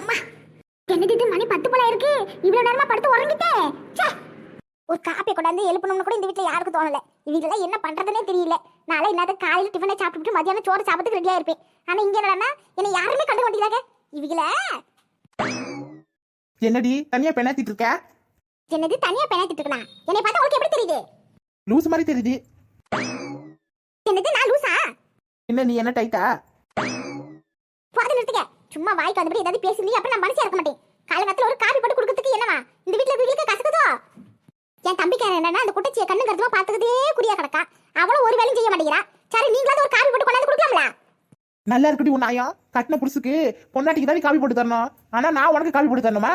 அம்மா. என்னது இது? மணி பத்து போல இருக்கு. இவ்வளவு நேரமா படுத்து உறங்கிட்டே. ஒரு காப்பி கொண்டாந்து எழுப்பணும்னு கூட இந்த வீட்ல யாருக்கும் தோணல. இவங்கள என்ன பண்றதுனே தெரியல. நாளை என்னது காலையில டிஃபனை சாப்பிட்டுட்டு மதியானம் சோறு சாப்பிட்டு ரெடியா இருப்பேன் ஆனா இங்க என்னடா என்ன யாருமே கண்டு மாட்டேங்கிறாங்க. இவங்கள? என்னடி? தனியா பெண்ணாத்திட்டு இருக்க? என்னது? தனியா பெணாத்திட்டு இருக்கலாம் என்னை பார்த்தா உங்களுக்கு எப்படி தெரியுது? லூஸ் மாதிரி தெரியுது. என்னது? நான் லூசா? என்ன நீ என்ன டைட்டா பாத்து நிறுத்துக்க சும்மா வாய்க்கு வந்தபடி ஏதாவது பேசுறீங்க அப்புறம் நான் மனசே இருக்க மாட்டேன். காலங்கத்துல ஒரு காபி போட்டு கொடுக்கறதுக்கு என்னவா? இந்த வீட்ல வீட்டுக்கு கசக்குதோ? என் தம்பிக்காரன் என்னன்னா அந்த குட்டச்சியை கண்ணு கருத்துமா பார்த்துக்கிட்டே குறியா கிடக்கா. அவளும் ஒரு வேலையும் செய்ய மாட்டேங்கிறா. சரி நீங்களாவது ஒரு காபி போட்டு கொண்டாந்து கொடுக்கலாம்ல? நல்லா இருக்குடி உன் நாயம் கட்டின புருஷுக்கு பொண்டாட்டிக்கு தான் காபி போட்டு தரணும். ஆனா நான் உனக்கு காபி போட்டு தரணுமா?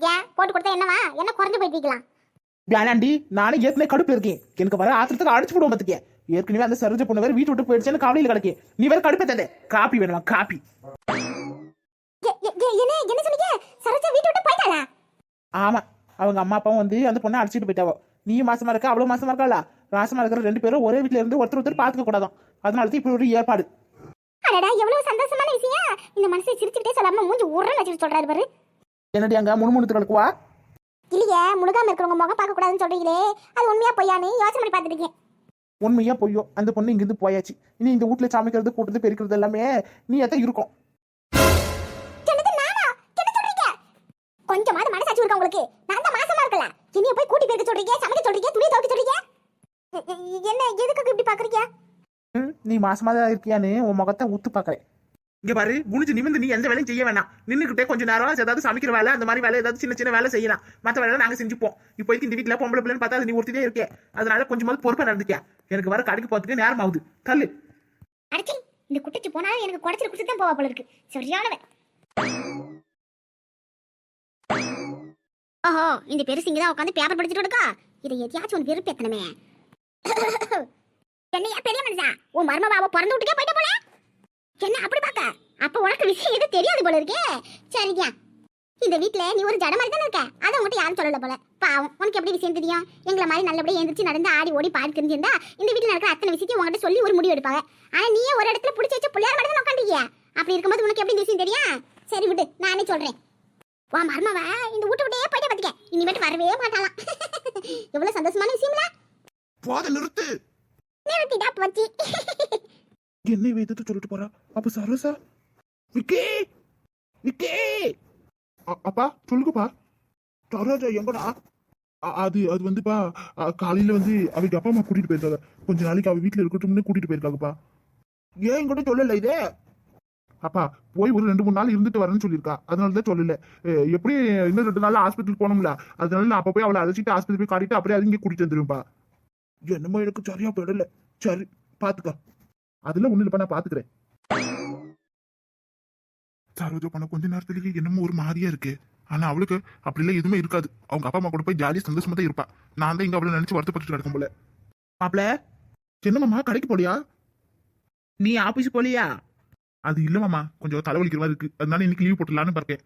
ஏன்? போட்டு கொடுத்தா என்னவா? என்ன குறைஞ்சு போயிட்டு இருக்கலாம். வேணாண்டி நானும் ஏற்கனவே கடுப்பு இருக்கேன். எனக்கு வர ஆத்திரத்துக்கு அடிச்சு போடுவோம் பத்துக்கே. ஏற்கனவே அந்த சரோஜ பொண்ணு வேற வீட்டு விட்டு போயிடுச்சுன்னு கவலையில் கிடக்கு நீ வேற கடுப்பே தந்தே. காப்பி வேணுமா? காப்பி. என்ன என்ன சொன்னீங்க? சரோஜா வீட்டு விட்டு போயிட்டாளா? ஆமா அவங்க அம்மா அப்பாவும் வந்து அந்த பொண்ணை அடிச்சிட்டு போயிட்டாவோ. நீ மாசமா இருக்க அவ்வளவு மாசமா இருக்காளா? மாசமா இருக்கிற ரெண்டு பேரும் ஒரே வீட்ல இருந்து ஒருத்தர் ஒருத்தர் பாத்துக்க கூடாதான். அதனால தான் இப்படி ஒரு ஏற்பாடு. அடடா எவ்வளவு சந்தோஷமான விஷயம். இந்த மனசை சிரிச்சுக்கிட்டே சொல்லாம மூஞ்சி உருன்னு வச்சுட்டு சொல்றாரு பாரு. என்னடி அங்க முணுமுணுத்து கிடக்குவா இல்லையே முழுகாம இருக்கிறவங்க முகம் பார்க்க கூடாதுன்னு சொல்றீங்களே. அது உண்மையா பொய்யான்னு யோசனை பண்ணி பார்த்துட்டு இருக்கேன். உண்மையா பொய்யோ? அந்த பொண்ணு இங்கிருந்து போயாச்சு. இனி இந்த வீட்டுல சமைக்கிறது கூட்டுறது பெருக்கிறது எல்லாமே நீ எதான் இருக்கும். கொஞ்சமாவது மனசாட்சி இருக்கா உங்களுக்கு? நான் தான் மாசமா இருக்கல. என்னைய போய் கூட்டி போயிருக்க சொல்றீங்க சமைக்க சொல்றீங்க துணி துவைக்க சொல்றீங்க? என்ன எதுக்காக இப்படி பாக்குறீங்க? நீ மாசமா தான் இருக்கியான்னு உன் முகத்தை உத்து பாக்குறேன். இங்க பாரு குனிஞ்சு நிமிந்து நீ எந்த வேலையும் செய்ய வேணாம். நின்னுக்கிட்டே கொஞ்ச நேரம் ஏதாவது சமைக்கிற வேலை அந்த மாதிரி வேலை ஏதாவது சின்ன சின்ன வேலை செய்யலாம். மத்த வேலை நாங்க செஞ்சுப்போம். இப்போதைக்கு இந்த வீட்டுல பொம்பளை பிள்ளைன்னு பார்த்தா நீ ஒருத்திலே இருக்கே. அதனால கொஞ்சமாவது பொறுப்பா நடந்துக்க. எனக்கு வர கடைக்கு போறதுக்கு நேரம் ஆகுது தள்ளு. அடிச்சி இந்த குட்டிச்சு போனா எனக்கு குடைச்சிட்டு குடிச்சு தான் போவா போல இருக்கு. சரியானவன். ஓஹோ இந்த பெருசு இங்கதான் உட்காந்து பேப்பர் படிச்சுட்டு இருக்கா? இதை எதையாச்சும் உன் வெறுப்பு எத்தனமே என்னையா பெரிய மனுஷா? உன் மர்மபாவை பிறந்து விட்டுக்கே போயிட்ட போல? என்ன அப்படி பார்க்க? அப்ப உனக்கு விஷயம் எதுவும் தெரியாது போல இருக்கே? சரியா இந்த வீட்ல நீ ஒரு ஜட மாதிரி தானே இருக்க? அதை உங்ககிட்ட யாரும் சொல்லல போல. பாவம் உனக்கு எப்படி விஷயம் தெரியும்? எங்களை மாதிரி நல்லபடியா எந்திரிச்சு நடந்து ஆடி ஓடி பாடி தெரிஞ்சிருந்தா இந்த வீட்டில் நடக்கிற அத்தனை விஷயத்தையும் உங்ககிட்ட சொல்லி ஒரு முடிவு எடுப்பாங்க. ஆனா நீயே ஒரு இடத்துல பிடிச்சி வச்சு பிள்ளையார் மட்டும் தான் உட்காந்துருக்கிய அப்படி இருக்கும்போது உனக்கு எப்படி விஷயம் தெரியும்? சரி விட்டு நானே சொல்றேன். வா மர்மவ இந்த வீட்டு விட்டே போயிட்டே பாத்துக்க. இனிமேட்டு வரவே மாட்டாளாம். எவ்வளவு சந்தோஷமான விஷயம்ல போத நிறுத்து. நிறுத்திட்டா போச்சு. என்ன வேதத்தை சொல்லிட்டு போறா? அப்ப சரோசா விக்கே! விக்கே! அப்பா சொல்லுங்கப்பா. சரோஜா எங்கடா? அது அது வந்துப்பா. காலையில வந்து அவங்க அப்பா அம்மா கூட்டிட்டு போயிருக்காங்க. கொஞ்ச நாளைக்கு அவ வீட்டுல இருக்கட்டும்னு கூட்டிட்டு போயிருக்காங்கப்பா. ஏன் என்கிட்ட சொல்லல இதே? அப்பா போய் ஒரு ரெண்டு மூணு நாள் இருந்துட்டு வரேன்னு சொல்லியிருக்கா. அதனால தான் சொல்லல எப்படி இன்னும் ரெண்டு நாள் ஹாஸ்பிட்டல் போகணும்ல? அதனால நான் அப்ப போய் அவளை அழைச்சிட்டு ஹாஸ்பிட்டல் போய் காட்டிட்டு அப்படியே அது இங்கே கூட்டிட்டு வந்துருப்பா என்னமோ எனக்கு சரியா போயிடல சரி பாத்துக்க. அதெல்லாம் ஒண்ணு இல்லப்பா நான் பாத்துக்கிறேன். சரோஜா பண்ண கொஞ்ச நேரத்துலயே என்னமோ ஒரு மாதிரியா இருக்கு. ஆனா அவளுக்கு அப்படிலாம் எதுவுமே இருக்காது. அவங்க அப்பா அம்மா கூட போய் ஜாலியாக சந்தோஷமா தான் இருப்பா. நான் தான் இங்க அவளை நினைச்சு வருத்தப்பட்டு கிடக்கும் போல. மாப்பிள என்னமாமா கடைக்கு போலியா? நீ ஆபீஸ் போலியா? அது இல்ல மாமா கொஞ்சம் தலைவலிக்கிற மாதிரி இருக்கு. அதனால இன்னைக்கு லீவ் போட்டுலான்னு பார்க்கேன்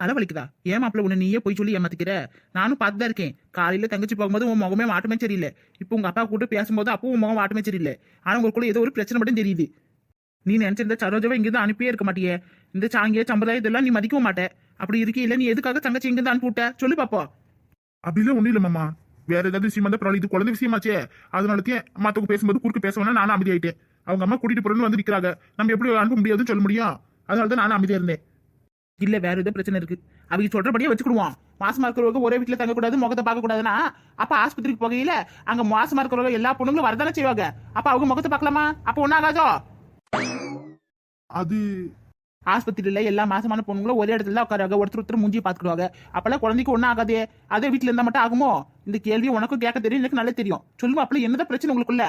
தலைவலிக்குதா? ஏன் மாப்பிள்ள உன்னை நீயே போய் சொல்லி ஏமாத்திக்கிற? நானும் பார்த்து தான் இருக்கேன். காலையில தங்கச்சி போகும்போது உன் முகமே மாட்டமே சரியில்லை. இப்போ உங்க அப்பா கூட பேசும்போது அப்பவும் உன் முகம் மாட்டமே சரியில்லை. ஆனா உங்களுக்குள்ள ஏதோ ஒரு பிரச்சனை மட்டும் தெரியுது. நீ நினைச்சிருந்த சரோஜாவை இங்கிருந்து அனுப்பியே இருக்க மாட்டியே. இந்த சாங்கிய சம்பிரதாயம் இதெல்லாம் நீ மதிக்கவும் மாட்டே. அப்படி இருக்கையில நீ எதுக்காக தங்கச்சி இங்கிருந்து அனுப்பிவிட்ட? சொல்லு பாப்போம். அப்படிலாம் ஒண்ணும் இல்ல மாமா. வேற ஏதாவது விஷயம் வந்தா பரவாயில்ல இது குழந்தை விஷயமாச்சே. அதனாலத்தையும் மத்தவங்க பேசும்போது குறுக்கு பேச வேணா நானும் அமைதியாயிட்டேன். அவங்க அம்மா கூட்டிட்டு போறேன்னு வந்து நிக்கிறாங்க. நம்ம எப்படி அனுப்ப முடியாதுன்னு சொல்ல முடியும் அதனால தான் நானும் அமைதியா இருந்தேன். இல்ல வேற ஏதோ பிரச்சனை இருக்கு. அவங்க சொல்றபடியே வச்சுக்கிடுவோம். மாசமா இருக்கிறவங்க ஒரே வீட்டுல தங்கக்கூடாது முகத்தை பார்க்க கூடாதுன்னா அப்ப ஆஸ்பத்திரிக்கு போகையில அங்க மாசமா இருக்கிறவங்க எல்லா பொண்ணுங்களும் வரதானே செய்வாங்க. அப்ப அவங்க முகத்தை பார்க்கலாமா? அப்ப ஒன்னாகாதோ அது ஆஸ்பத்திரியில எல்லா மாசமான பொண்ணுங்களும் ஒரே இடத்துல தான் உட்காருவாங்க. ஒருத்தர் ஒருத்தர் மூஞ்சி பாத்துக்கிடுவாங்க அப்பெல்லாம் குழந்தைக்கு ஒன்றும் ஆகாதே. அதே வீட்டுல இருந்தா மட்டும் ஆகுமோ? இந்த கேள்வி உனக்கும் கேட்க தெரியும் எனக்கு நல்லா தெரியும். சொல்லுமா அப்பல என்னதான் பிரச்சனை உங்களுக்குள்ள?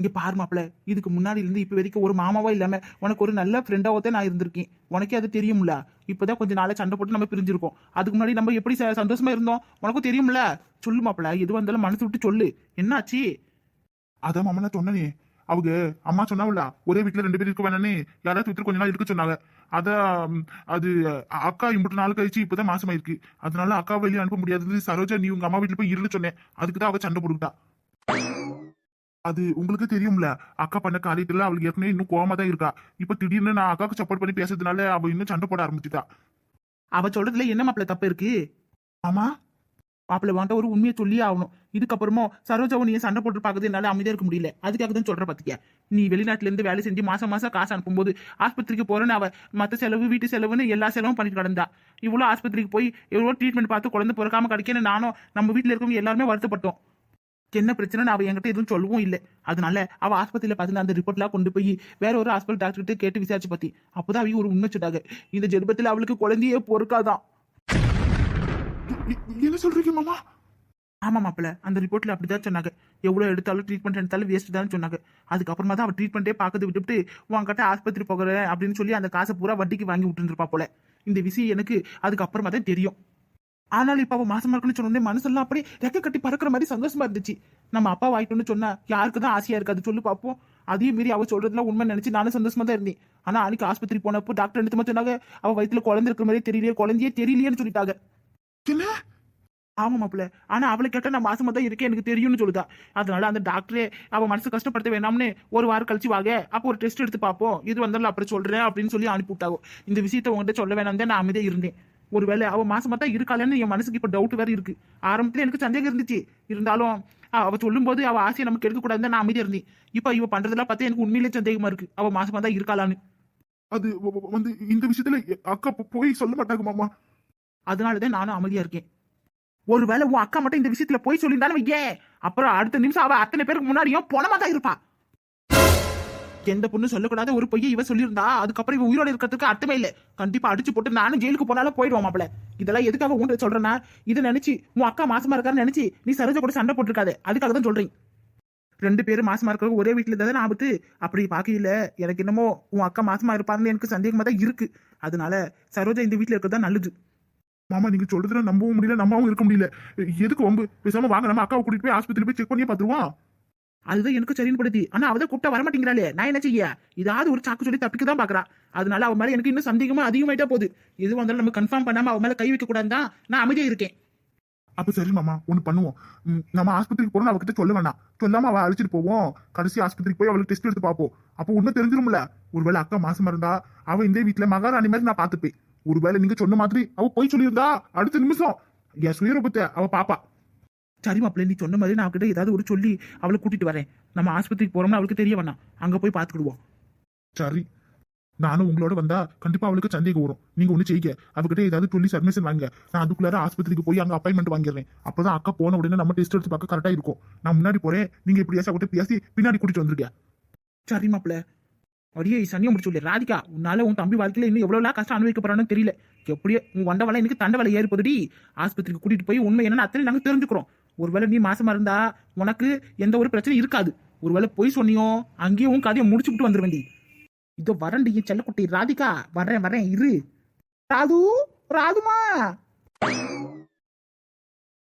இங்க பாரு மாப்பிள இதுக்கு முன்னாடி இருந்து இப்ப வரைக்கும் ஒரு மாமாவா இல்லாம உனக்கு ஒரு நல்ல ஃப்ரெண்டாவத்தே நான் இருந்திருக்கேன். உனக்கே அது தெரியும்ல? இப்பதான் கொஞ்சம் நாளை சண்டை போட்டு நம்ம பிரிஞ்சிருக்கோம். அதுக்கு முன்னாடி நம்ம எப்படி ச- சந்தோஷமா இருந்தோம்? உனக்கும் தெரியும்ல? சொல்லு மாப்பிள எது வந்தாலும் மனசு விட்டு சொல்லு. என்னாச்சு? அதான் மாமா நான் சொன்னனே. அவங்க அம்மா சொன்னாவில்ல ஒரே வீட்டுல ரெண்டு பேர் இருக்க வேணானே யாராவது விட்டு கொஞ்ச நாள் இருக்க சொன்னாங்க. அதான் அது அக்கா இம்புட்டு நாள் கழிச்சு இப்பதான் மாசமாயிருக்கு. அதனால அக்கா வெளியே அனுப்ப முடியாது சரோஜா நீ உங்க அம்மா வீட்டுல போய் இருன்னு சொன்னேன். அதுக்கு தான் அவ சண்டை போட்டுக்கிட்டா. அது உங்களுக்கு தெரியும்ல. அக்கா பண்ண காரியத்துல அவளுக்கு ஏற்கனவே இன்னும் கோவமா தான் இருக்கா. இப்ப திடீர்னு நான் அக்காவுக்கு சப்போர்ட் பண்ணி பேசுறதுனால அவ இன்னும் சண்டை போட ஆரம்பிச்சுட்டா. அவ சொல்றதுல என்ன மாப்பிள்ள தப்பு இருக்கு? ஆமா. மாப்பிள்ள வாண்ட ஒரு உண்மையை சொல்லியே ஆகணும். இதுக்கப்புறமும் சரோஜாவும் நீ சண்டை போட்டு பார்க்கறது என்னால அமைதியா இருக்க முடியல. அதுக்காக தான் சொல்ற பாத்தியா நீ வெளிநாட்டுல இருந்து வேலை செஞ்சு மாசம் மாசம் காசு அனுப்பும்போது ஆஸ்பத்திரிக்கு போறேன்னு அவ மத்த செலவு வீட்டு செலவுன்னு எல்லா செலவும் பண்ணிட்டு கிடந்தா. இவ்வளவு ஆஸ்பத்திரிக்கு போய் எவ்வளவு ட்ரீட்மெண்ட் பார்த்து குழந்தை பிறக்காம கிடைக்கன்னு நானும் நம்ம வீட்டுல இருக்கவங்க எல்லாருமே வருத்தப்பட்டோம். என்ன பிரச்சனைன்னு அவ என்கிட்ட எதுவும் சொல்லவும் இல்லை. அதனால அவ ஆஸ்பத்திரியில பார்த்து அந்த ரிப்போர்ட்லாம் கொண்டு போய் வேற ஒரு ஹாஸ்பிட்டல் டாக்டர்கிட்ட கேட்டு விசாரிச்சு பத்தி அப்போதான் அவங்க ஒரு உண்மை சொன்னாங்க இந்த ஜென்மத்துல அவளுக்கு குழந்தையே பொறுக்காதான். என்ன சொல்றீங்க மாமா? ஆமா மாப்பிள்ள அந்த ரிப்போர்ட்ல அப்படிதான் சொன்னாங்க. எவ்வளவு எடுத்தாலும் ட்ரீட்மெண்ட் எடுத்தாலும் வேஸ்ட் தான் சொன்னாங்க. அதுக்கப்புறமா தான் அவ ட்ரீட்மெண்ட்டே பார்க்கறது விட்டுவிட்டு உன்கிட்ட ஆஸ்பத்திரி போகிறேன் அப்படின்னு சொல்லி அந்த காசை பூரா வட்டிக்கு வாங்கி விட்டுருப்பா போல. இந்த விஷயம் எனக்கு அதுக்கப்புறமா தான் தெரியும். ஆனாலும் இப்ப அவ மாசமா இருக்குன்னு சொன்னோடனே மனசெல்லாம் அப்படியே ரெக்க கட்டி பறக்கிற மாதிரி சந்தோஷமா இருந்துச்சு. நம்ம அப்பா வாயிட்டோம்னு சொன்னா யாருக்கு தான் ஆசையா இருக்காது சொல்லு பார்ப்போம் அதையும் மீறி அவ சொல்றதுலாம் உண்மை நினைச்சு நானும் சந்தோஷமா தான் இருந்தேன். ஆனா அன்னைக்கு ஆஸ்பத்திரி போனப்போ டாக்டர் எடுத்து சொன்னாங்க? அவ வயித்துல குழந்தை இருக்கிற மாதிரி தெரியலையே குழந்தையே தெரியலையேன்னு சொல்லிட்டாங்க. ஆமா மாப்பிள்ள. ஆனா அவளை கேட்டா நான் மாசமா தான் இருக்கேன் எனக்கு தெரியும்னு சொல்லுதா. அதனால அந்த டாக்டரே அவ மனசு கஷ்டப்படுத்த வேணாம்னு ஒரு வாரம் கழிச்சு வாங்க அப்போ ஒரு டெஸ்ட் எடுத்து பார்ப்போம் இது வந்தாலும் அப்புறம் சொல்றேன் அப்படின்னு சொல்லி அனுப்பி விட்டாங்க இந்த விஷயத்த உங்ககிட்ட சொல்ல வேணாம் தான் நான் அமைதியா இருந்தேன். ஒருவேளை அவ மாசமா தான் இருக்காளன்னு என் மனசுக்கு இப்ப டவுட் வேற இருக்கு. ஆரம்பத்துல எனக்கு சந்தேகம் இருந்துச்சு. இருந்தாலும் அவ சொல்லும்போது அவ ஆசையை நமக்கு எடுக்க கூடாதுன்னு நான் அமைதியா இருந்தேன். இப்ப இவ பண்றதெல்லாம் பார்த்தா எனக்கு உண்மையிலே சந்தேகமா இருக்கு. அவ மாசமா தான் இருக்காளான்னு. அது வந்து இந்த விஷயத்துல அக்கா போய் சொல்ல மாட்டாங்க மாமா. அதனாலதான் நானும் அமைதியா இருக்கேன். ஒருவேளை உன் அக்கா மட்டும் இந்த விஷயத்துல போய் சொல்லியிருந்தாலும் வையே அப்புறம் அடுத்த நிமிஷம் அவ அத்தனை பேருக்கு முன்னாடியும் பொணமா தான் இருப்பா. எந்த பொண்ணு சொல்லக்கூடாத ஒரு பொய்யை இவ சொல்லியிருந்தா அதுக்கப்புறம் இவ உயிரோட இருக்கிறதுக்கு அர்த்தமே இல்லை. கண்டிப்பா அடிச்சு போட்டு நானும் ஜெயிலுக்கு போனாலும் போயிடுவோம் மாப்பிள. இதெல்லாம் எதுக்காக உண்டு சொல்றேன்னா இதை நினைச்சு உன் அக்கா மாசமா இருக்கான்னு நினைச்சு நீ சரோஜா கூட சண்டை போட்டிருக்காது. அதுக்காக தான் சொல்றேன். ரெண்டு பேரும் மாசமா இருக்கிறவங்க ஒரே வீட்டுல தானே ஆபத்து. அப்படி பார்க்கையில எனக்கு என்னமோ உன் அக்கா மாசமா இருப்பாருன்னு எனக்கு சந்தேகமா தான் இருக்கு. அதனால சரோஜா இந்த வீட்டுல இருக்கிறது தான் நல்லது. மாமா நீங்க சொல்றதுல நம்பவும் முடியல நம்மவும் இருக்க முடியல. எதுக்கு வம்பு? பேசாம வாங்க நம்ம அக்காவை கூட்டிட்டு போய் ஆஸ்பத்திரி போய் செக் பண்ணி பாத்துருவோம் அதுதான் எனக்கு சரின்னு படுத்தி ஆனா அவதான் கூப்பிட்டா வர மாட்டேங்கிறாளே நான் என்ன செய்ய? ஏதாவது ஒரு சாக்கு சொல்லி தப்பிக்க தான் பாக்குறா. அதனால அவன் மேல எனக்கு இன்னும் சந்தேகமா அதிகமாயிட்டா போகுது. எது வந்தாலும் நம்ம கன்ஃபார்ம் பண்ணாம அவன் மேல கை வைக்க கூடாதுதான் தான் நான் அமைதியா இருக்கேன். அப்ப சரி மாமா. ஒண்ணு பண்ணுவோம். நம்ம ஆஸ்பத்திரிக்கு போறோம் அவகிட்ட சொல்ல வேணாம். சொல்லாம அவ அழைச்சிட்டு போவோம். கடைசி ஆஸ்பத்திரிக்கு போய் அவளுக்கு டெஸ்ட் எடுத்து பார்ப்போம். அப்போ உண்மை தெரிஞ்சிரும்ல. ஒருவேளை அக்கா மாசமா இருந்தா அவ இந்த வீட்டுல மகாராணி மாதிரி நான் பாத்துப்பேன் ஒருவேளை நீங்க சொன்ன மாதிரி அவ போய் சொல்லியிருந்தா அடுத்த நிமிஷம். என் சுயரூபத்தை அவ பாப்பா. சரி மாப்பிள்ள நீ சொன்ன மாதிரி நான் அவகிட்ட ஏதாவது ஒரு சொல்லி அவளை கூட்டிட்டு வரேன். நம்ம ஆஸ்பத்திரிக்கு போறோம்னு அவளுக்கு தெரிய வேணாம். அங்க போய் பாத்துக்கிடுவோம் சரி. நானும் உங்களோட வந்தா கண்டிப்பா அவளுக்கு சந்தேகம் வரும். நீங்க ஒண்ணு செய்யுங்க. அவகிட்ட ஏதாவது சொல்லி சர்மிஷன் வாங்க நான் அதுக்குள்ளார ஆஸ்பத்திரிக்கு போய் அங்க அப்பாயின்மெண்ட் வாங்கிடுறேன். அப்பதான் அக்கா போன உடனே நம்ம டெஸ்ட் எடுத்து பார்க்க கரெக்டா இருக்கும். நான் முன்னாடி போறேன். நீங்க இப்படியாச்சும் அவகிட்ட பேசி பின்னாடி கூட்டிட்டு வந்திருக்கேன் சரி மாப்பிள்ள. அடியே சனியை முடிச்சு சொல்லு. ராதிகா உன்னால உன் தம்பி வாழ்க்கையில இன்னும் எவ்வளவு கஷ்டம் அனுபவிக்க போறான்னு தெரியல. எப்படியே உன் வண்ட வலை எனக்கு தண்ட வலை ஏறி போதுடி. ஆஸ்பத்திரிக்கு கூட்டிட்டு போய் உண்மை என்னன்னு அத்தனை நாங்க தெரிஞ்சுக்கிறோம். ஒருவேளை நீ மாசமா இருந்தா உனக்கு எந்த ஒரு பிரச்சனையும் இருக்காது. ஒருவேளை போய் சொன்னியோ அங்கேயும் உன் கதையை முடிச்சுக்கிட்டு வந்துருவேண்டி. இதோ வரண்டி என் செல்லக்குட்டி. ராதிகா வரேன் வரேன் இரு. ராது ராதுமா.